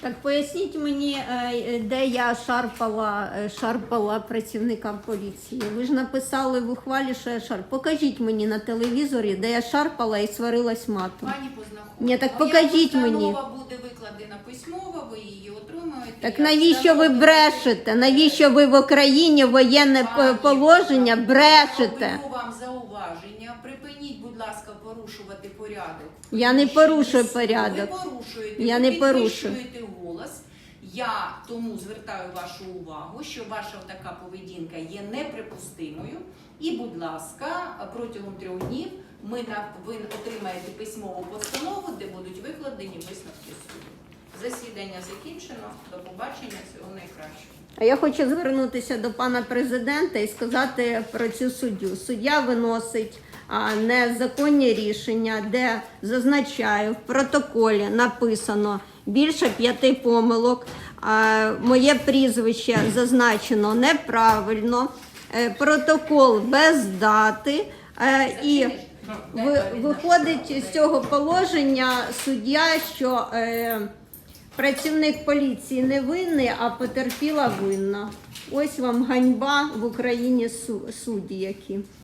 Так поясніть мені, е, де я шарпала, е, шарпала працівника поліції. Ви ж написали в ухвалі, що я шарп. Покажіть мені на телевізорі, де я шарпала і сварилась матом. Пані познаходила. Ні, так Моя покажіть мені. постанова буде викладена письмово, ви її отримаєте. Так Я навіщо ви брешете? Навіщо ви в Україні воєнне Пані, положення Я брешете? роблю вам зауваження. Припиніть, будь ласка, порушувати порядок. Я не порушую порядок. Ви порушуєте. Я не порушую. Я тому звертаю вашу увагу, що ваша така поведінка є неприпустимою. І, будь ласка, протягом трьох днів ми на ви отримаєте письмову постанову, де будуть викладені висновки суду. Засідання закінчено. До побачення. Всього найкращого. А я хочу звернутися до пана президента і сказати про цю суддю. Суддя виносить незаконні рішення, де зазначаю в протоколі написано більше п'яти помилок. Моє прізвище зазначено неправильно. е, Протокол без дати. е, І виходить з цього положення суддя, що е, працівник поліції не винний, а потерпіла винна. Ось вам ганьба в Україні судді які.